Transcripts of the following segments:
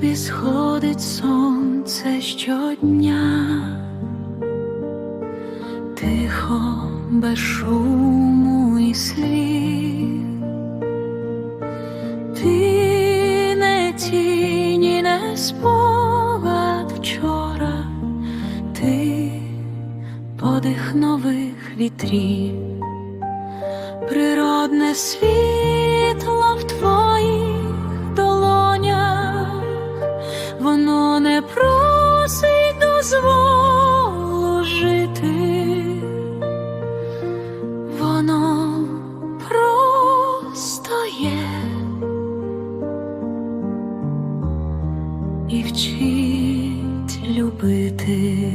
коли сходить сонце щодня, тихо, без шуму і слів, ти не тіні, не спогад вчора, ти подих нових вітрів, природне світло і вчить любити.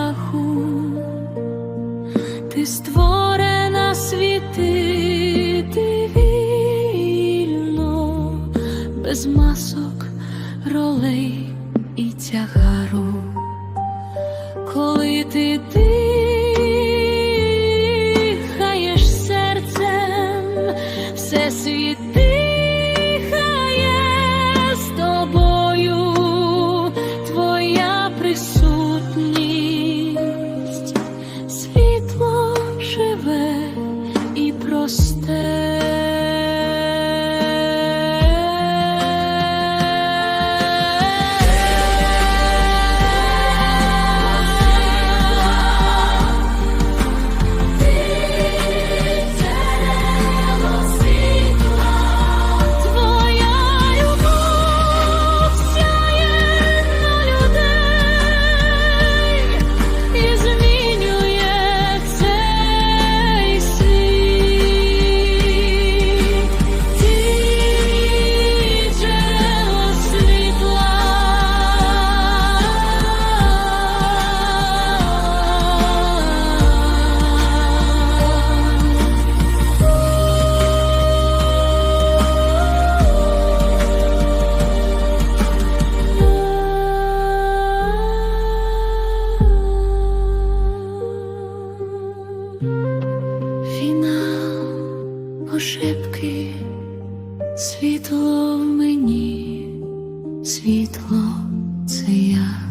Страху, ти створена світити вільно, без масок, ролей і тягару, коли ти дихаєш шепки, світло в мені, світло це я.